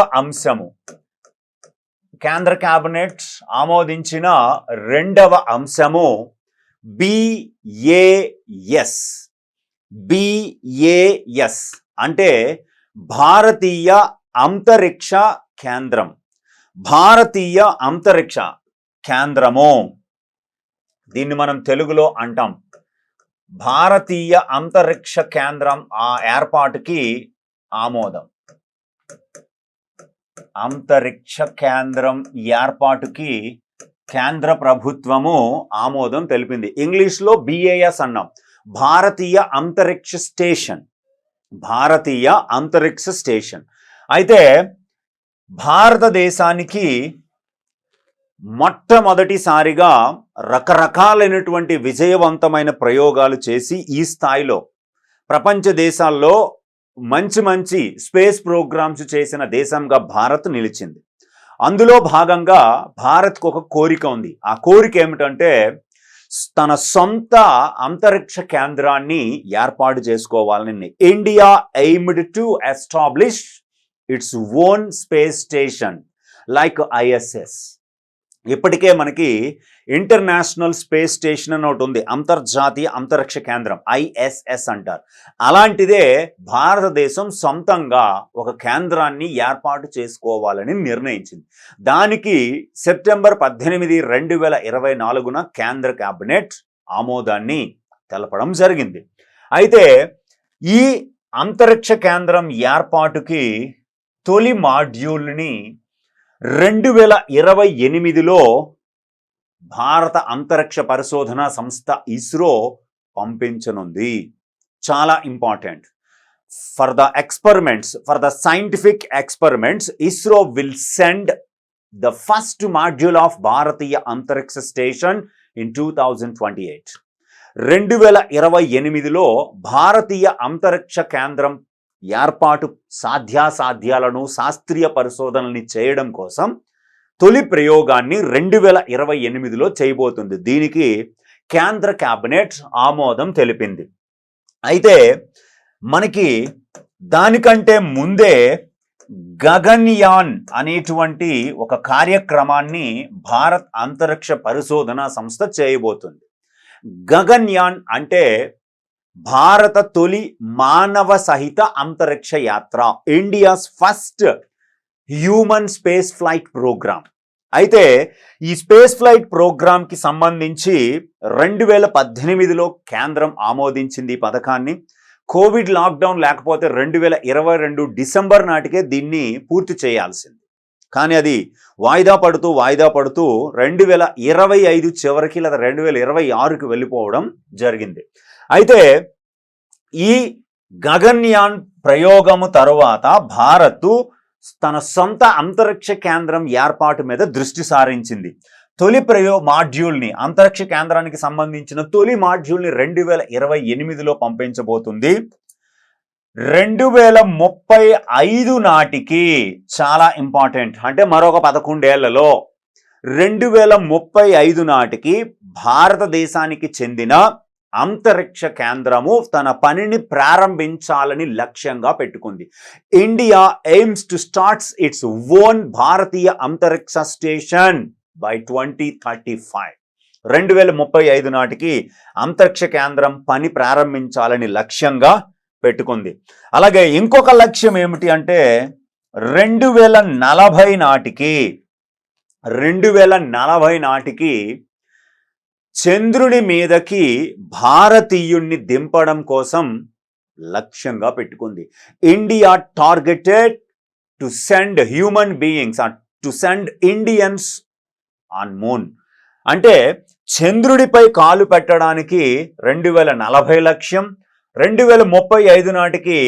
అంశము. కేంద్ర కేబినెట్ ఆమోదించిన రెండవ అంశము బిఏఎస్ బిఏఎస్ అంటే భారతీయ అంతరిక్ష కేంద్రం. భారతీయ అంతరిక్ష కేంద్రము. దీన్ని మనం తెలుగులో అంటాం. భారతీయ అంతరిక్ష కేంద్రం ఆ ఏర్పాటుకి ఆమోదం. అంతరిక్ష కేంద్రం ఏర్పాటుకి కేంద్ర ప్రభుత్వము ఆమోదం తెలిపింది. ఇంగ్లీష్లో బిఏఎస్ అన్నాం. భారతీయ అంతరిక్ష స్టేషన్. భారతీయ అంతరిక్ష స్టేషన్. అయితే భారతదేశానికి మొట్టమొదటిసారిగా రకరకాలైనటువంటి విజయవంతమైన ప్రయోగాలు చేసి ఈ స్థాయిలో ప్రపంచ దేశాల్లో మంచి మంచి స్పేస్ ప్రోగ్రామ్స్ చేసిన దేశంగా భారత్ నిలిచింది. అందులో భాగంగా భారత్కు ఒక కోరిక ఉంది. ఆ కోరిక ఏమిటంటే తన సొంత అంతరిక్ష కేంద్రాన్ని ఏర్పాటు చేసుకోవాలని India aimed to establish its own space station like ISS ఇప్పటికే మనకి ఇంటర్నేషనల్ స్పేస్ స్టేషన్ అని ఒకటి ఉంది. అంతర్జాతీయ అంతరిక్ష కేంద్రం ఐఎస్ఎస్ అంటారు. అలాంటిదే భారతదేశం సొంతంగా ఒక కేంద్రాన్ని ఏర్పాటు చేసుకోవాలని నిర్ణయించింది. దానికి సెప్టెంబర్ పద్దెనిమిది రెండు వేల ఇరవై నాలుగున కేంద్ర క్యాబినెట్ ఆమోదాన్ని తెలపడం జరిగింది. అయితే ఈ అంతరిక్ష కేంద్రం ఏర్పాటుకి తొలి మాడ్యూల్ని రెండు వేల ఇరవై ఎనిమిదిలో భారత అంతరిక్ష పరిశోధన సంస్థ ఇస్రో పంపించనుంది. చాలా important. For the experiments for the scientific experiments ISRO will send the first module of Bharatiya Antariksh station in two thousand twenty eight. రెండు వేల ఇరవై ఎనిమిదిలో భారతీయ అంతరిక్ష కేంద్రం ఏర్పాటు సాధ్యాసాధ్యాలను శాస్త్రీయ పరిశోధనల్ని చేయడం కోసం తొలి ప్రయోగాన్ని రెండు వేల ఇరవై ఎనిమిదిలో చేయబోతుంది. దీనికి కేంద్ర కేబినెట్ ఆమోదం తెలిపింది. అయితే మనకి దానికంటే ముందే గగన్యాన్ అనేటువంటి ఒక కార్యక్రమాన్ని భారత్ అంతరిక్ష పరిశోధన సంస్థ చేయబోతుంది. గగన్యాన్ అంటే భారత తొలి మానవ సహిత అంతరిక్ష యాత్ర India's first human space flight program. అయితే ఈ స్పేస్ ఫ్లైట్ ప్రోగ్రామ్కి సంబంధించి రెండు వేల పద్దెనిమిదిలో కేంద్రం ఆమోదించింది ఈ పథకాన్ని. కోవిడ్ లాక్డౌన్ లేకపోతే రెండు వేల ఇరవై రెండు డిసెంబర్ నాటికే దీన్ని పూర్తి చేయాల్సింది. కానీ అది వాయిదా పడుతూ వాయిదా పడుతూ రెండు వేల ఇరవై ఐదు చివరికి లేదా రెండు వేల ఇరవై ఆరుకి వెళ్ళిపోవడం జరిగింది. అయితే ఈ గగన్యాన్ ప్రయోగము తరువాత భారత్ తన సొంత అంతరిక్ష కేంద్రం ఏర్పాటు మీద దృష్టి సారించింది. తొలి ప్రయో మాడ్యూల్ని అంతరిక్ష కేంద్రానికి సంబంధించిన తొలి మాడ్యూల్ని రెండు వేల ఇరవై ఎనిమిదిలో పంపించబోతుంది. రెండు వేల ముప్పై ఐదు నాటికి చాలా ఇంపార్టెంట్ అంటే మరొక పదకొండేళ్ళలో. రెండు వేల ముప్పై ఐదు నాటికి భారతదేశానికి చెందిన అంతరిక్ష కేంద్రము తన పనిని ప్రారంభించాలని లక్ష్యంగా పెట్టుకుంది. India aims to starts its own Bharatiya Antariksh station by twenty thirty five రెండు వేల ముప్పై ఐదు నాటికి అంతరిక్ష కేంద్రం పని ప్రారంభించాలని లక్ష్యంగా పెట్టుకుంది. అలాగే ఇంకొక లక్ష్యం ఏమిటి అంటే రెండు వేల నలభై నాటికి రెండు వేల నలభై నాటికి చంద్రుని మీదకి భారతీయుణ్ణి దింపడం కోసం లక్ష్యంగా పెట్టుకుంది. India targeted to send human beings to send Indians on moon. అంటే చంద్రుడిపై కాలు పెట్టడానికి రెండు వేల నలభై లక్ష్యం రెండు వేల ముప్పై ఐదు నాటికి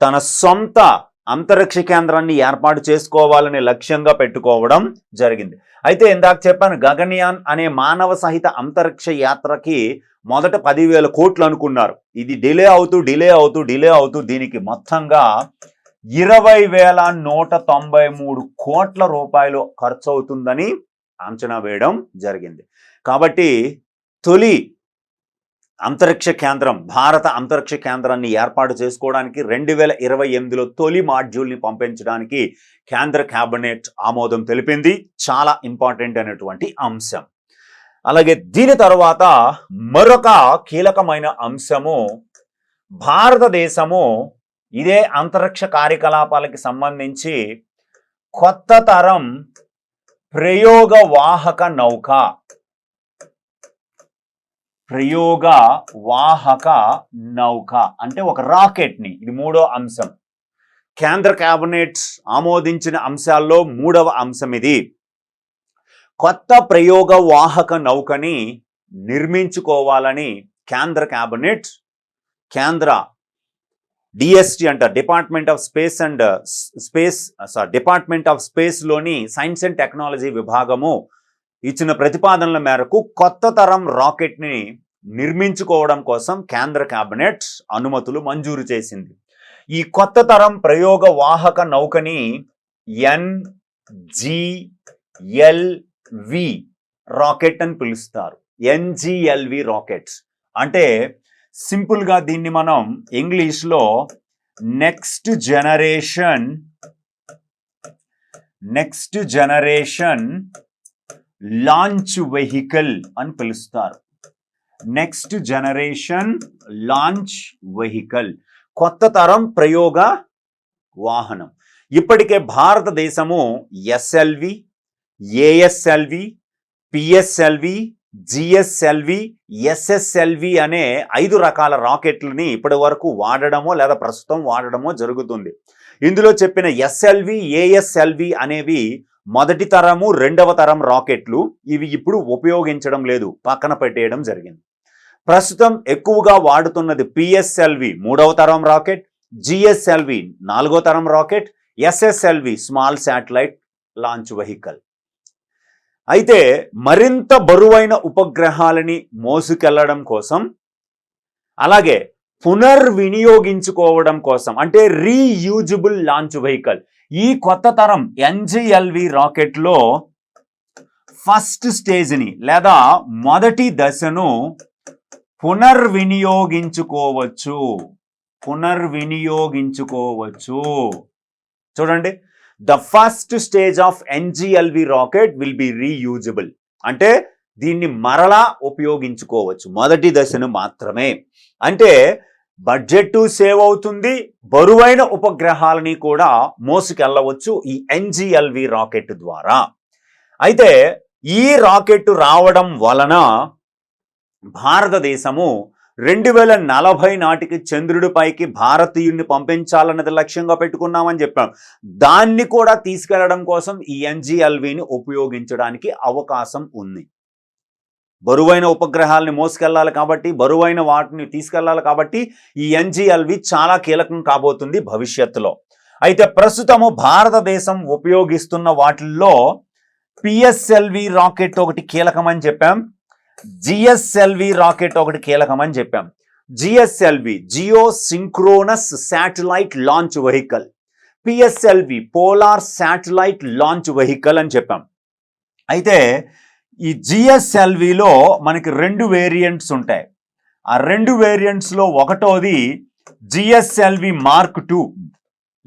తన సొంత అంతరిక్ష కేంద్రాన్ని ఏర్పాటు చేసుకోవాలనే లక్ష్యంగా పెట్టుకోవడం జరిగింది. అయితే ఇందాక చెప్పాను గగన్యాన్ అనే మానవ సహిత అంతరిక్ష యాత్రకి మొదట పదివేల కోట్లు అనుకున్నారు. ఇది డిలే అవుతూ డిలే అవుతూ డిలే అవుతూ దీనికి మొత్తంగా ఇరవై వేల నూట తొంభై మూడు కోట్ల రూపాయలు ఖర్చు అవుతుందని అంచనా వేయడం జరిగింది. కాబట్టి తొలి అంతరిక్ష కేంద్రం భారత అంతరిక్ష కేంద్రాన్ని ఏర్పాటు చేసుకోవడానికి రెండు వేల ఇరవై ఎనిమిదిలో తొలి మాడ్యూల్ని పంపించడానికి కేంద్ర క్యాబినెట్ ఆమోదం తెలిపింది. చాలా ఇంపార్టెంట్ అనేటువంటి అంశం. అలాగే దీని తర్వాత మరొక కీలకమైన అంశము భారతదేశము ఇదే అంతరిక్ష కార్యకలాపాలకి సంబంధించి కొత్త తరం ప్రయోగ వాహక నౌక ప్రయోగ వాహక నౌక అంటే ఒక రాకెట్ని. ఇది మూడో అంశం. కేంద్ర క్యాబినెట్ ఆమోదించిన అంశాల్లో మూడవ అంశం ఇది. కొత్త ప్రయోగ వాహక నౌకని నిర్మించుకోవాలని కేంద్ర క్యాబినెట్ కేంద్ర డిఎస్టి అంట department of space and space sorry department of స్పేస్లోని science and technology విభాగము ఇచ్చిన ప్రతిపాదనల మేరకు కొత్త తరం రాకెట్ని నిర్మించుకోవడం కోసం కేంద్ర కేబినెట్ అనుమతులు మంజూరు చేసింది. ఈ కొత్త తరం ప్రయోగ వాహక నౌకని ఎన్జిఎల్వి రాకెట్ అని పిలుస్తారు. NGLV rockets. అంటే సింపుల్గా దీన్ని మనం ఇంగ్లీష్లో next generation next generation launch vehicle అని పిలుస్తారు. నెక్స్ట్ జనరేషన్ లాంచ్ వెహికల్ కొత్త తరం ప్రయోగ వాహనం. ఇప్పటికే భారతదేశము SLV ASLV PSLV GSLV SSLV అనే ఐదు రకాల రాకెట్లని ఇప్పటి వరకు వాడడమో లేదా ప్రస్తుతం వాడడమో జరుగుతుంది. ఇందులో చెప్పిన ఎస్ఎల్వి ఏఎస్ఎల్వి అనేవి మొదటి తరము రెండవ తరం రాకెట్లు. ఇవి ఇప్పుడు ఉపయోగించడం లేదు. పక్కన పెట్టేయడం జరిగింది. ప్రస్తుతం ఎక్కువగా వాడుతున్నది పిఎస్ఎల్వి మూడవ తరం రాకెట్ జిఎస్ఎల్వి నాలుగో తరం rocket SSLV small satellite launch vehicle. అయితే మరింత బరువైన ఉపగ్రహాలని మోసుకెళ్ళడం కోసం అలాగే పునర్వినియోగించుకోవడం కోసం అంటే రీయూజబుల్ లాంచ్ వెహికల్ ఈ కొత్త తరం ఎన్జిఎల్వి రాకెట్లో ఫస్ట్ స్టేజ్ని లేదా మొదటి దశను పునర్వినియోగించుకోవచ్చు. పునర్వినియోగించుకోవచ్చు. చూడండి the first stage of NGLV rocket will be reusable అంటే దీన్ని మరలా ఉపయోగించుకోవచ్చు. మొదటి దశను మాత్రమే. అంటే బడ్జెట్ సేవ్ అవుతుంది బరువైన ఉపగ్రహాలని కూడా మోసుకెళ్ళవచ్చు ఈ ఎన్జిఎల్వి రాకెట్ ద్వారా. అయితే ఈ రాకెట్ రావడం వలన భారతదేశము రెండు వేల నలభై నాటికి చంద్రుడిపైకి భారతీయుడిని పంపించాలన్నది లక్ష్యంగా పెట్టుకున్నామని చెప్పాం. దాన్ని కూడా తీసుకెళ్ళడం కోసం ఈ ఎన్జిఎల్విని ఉపయోగించడానికి అవకాశం ఉంది. బరువైన ఉపగ్రహాలని మోసుకెళ్ళాలి కాబట్టి బరువైన వాటిని తీసుకెళ్ళాలి కాబట్టి ఈ ఎన్జిఎల్వి చాలా కీలకం కాబోతుంది భవిష్యత్తులో. అయితే ప్రస్తుతము భారతదేశం ఉపయోగిస్తున్న వాటిల్లో పిఎస్ఎల్వి రాకెట్ ఒకటి కీలకమని చెప్పాం. జిఎస్ఎల్వి రాకెట్ ఒకటి కీలకమని చెప్పాం. GSLV geosynchronous satellite launch vehicle. PSLV polar satellite launch vehicle అని చెప్పాం. అయితే ఈ జిఎస్ఎల్విలో మనకి రెండు వేరియంట్స్ ఉంటాయి. ఆ రెండు వేరియంట్స్లో ఒకటోది GSLV mark two.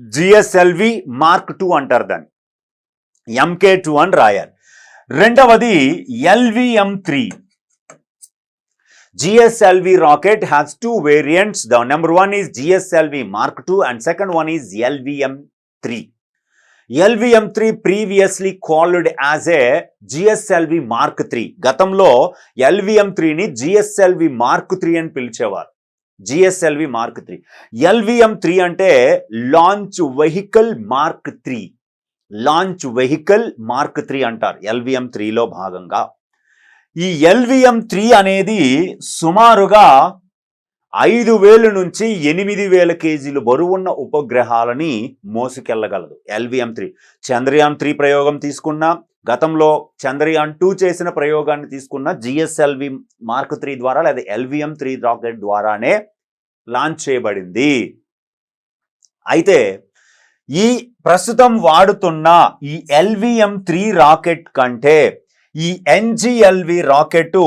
GSLV mark two అంటారు దాన్ని. ఎంకే టూ అని రాయాలి. రెండవది LVM three. GSLV rocket has two variants. The number one is GSLV Mark II and second one is LVM-3. LVM-3 previously called as a GSLV Mark III. గతంలో LVM-3ని GSLV Mark III అని పిలిచేవారు GSLV mark three LVM three అంటే launch vehicle mark three launch vehicle mark three అంటారు LVM త్రీలో భాగంగా ఈ LVM three అనేది సుమారుగా ఐదు వేలు నుంచి ఎనిమిది వేల కేజీలు బరువున్న ఉపగ్రహాలని మోసుకెళ్ళగలదు ఎల్విఎం త్రీ. చంద్రయాన్ త్రీ ప్రయోగం తీసుకున్నా గతంలో చంద్రయాన్ టూ చేసిన ప్రయోగాన్ని తీసుకున్న జిఎస్ఎల్వి మార్క్ త్రీ ద్వారా లేదా ఎల్విఎం త్రీ రాకెట్ ద్వారానే లాంచ్ చేయబడింది. అయితే ఈ ప్రస్తుతం వాడుతున్న ఈ ఎల్విఎం త్రీ రాకెట్ కంటే ఈ ఎన్జిఎల్వి రాకెట్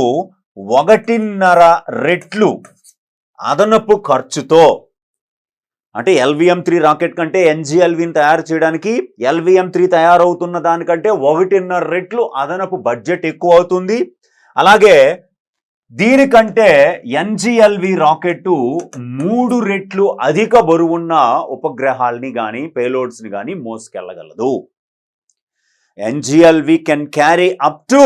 ఒకటిన్నర రెట్లు అదనపు ఖర్చుతో అంటే ఎల్విఎం త్రీ రాకెట్ కంటే ఎన్జిఎల్విని తయారు చేయడానికి ఎల్విఎం త్రీ తయారవుతున్న దానికంటే ఒకటిన్నర రెట్లు అదనపు బడ్జెట్ ఎక్కువ అవుతుంది అలాగే దీనికంటే ఎన్జిఎల్వి రాకెట్ మూడు రెట్లు అధిక బరువున్న ఉపగ్రహాల్ని కానీ పేలోడ్స్ని కానీ మోసుకెళ్ళగలదు. NGLV can carry up to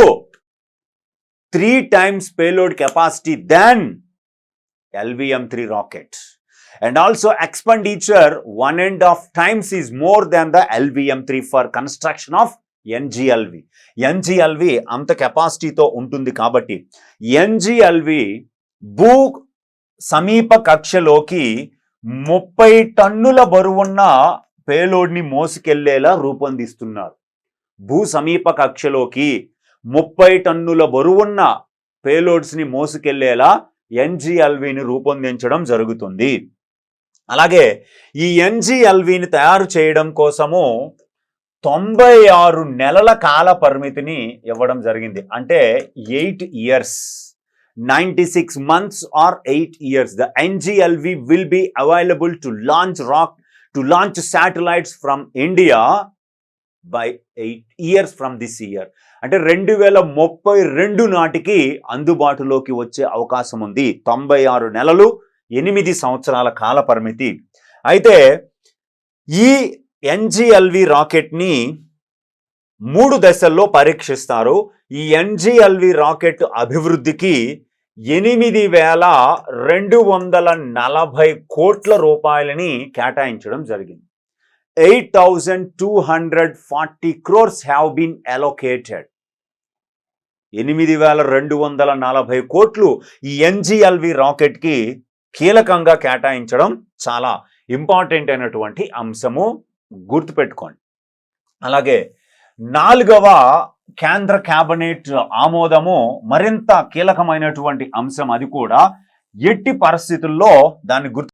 three times payload capacity then LVM three rocket and also expenditure one and half times times more more than the LVM3 for construction of NGLV NGLV అంత కెపాసిటీతో ఉంటుంది కాబట్టి NGLV భూ సమీప కక్షలోకి ముప్పై టన్నుల బరువున్న పేలోడ్ని మోసుకెళ్ళేలా రూపొందిస్తున్నారు. భూ సమీప కక్షలోకి ముప్పై టన్నుల బరువున్న పేలోడ్స్ని మోసుకెళ్ళేలా ఎన్జిఎల్విని రూపొందించడం జరుగుతుంది. అలాగే ఈ ఎన్జిఎల్విని తయారు చేయడం కోసము తొంభై ఆరు నెలల కాల పరిమితిని ఇవ్వడం జరిగింది. అంటే eight years. Ninety six months or eight years. The NGLV will be available to launch rock to launch satellites from India by eight years from this year అంటే రెండు వేల ముప్పై రెండు నాటికి అందుబాటులోకి వచ్చే అవకాశం ఉంది. తొంభై ఆరు నెలలు ఎనిమిది సంవత్సరాల కాల పరిమితి. అయితే ఈ ఎన్జిఎల్వి రాకెట్ని మూడు దశల్లో పరీక్షిస్తారు. ఈ ఎన్జిఎల్వి రాకెట్ అభివృద్ధికి ఎనిమిది వేల రెండు వందల నలభై కోట్ల రూపాయలని కేటాయించడం జరిగింది. Eight thousand two hundred forty crores have been allocated. ఎనిమిది వేల రెండు వందల నలభై కోట్లు ఈ ఎన్జిఎల్వి రాకెట్కి కీలకంగా కేటాయించడం చాలా ఇంపార్టెంట్ అయినటువంటి అంశము గుర్తుపెట్టుకోండి. అలాగే నాలుగవ కేంద్ర క్యాబినెట్ ఆమోదము మరింత కీలకమైనటువంటి అంశం అది కూడా ఎట్టి పరిస్థితుల్లో దాన్ని గుర్తు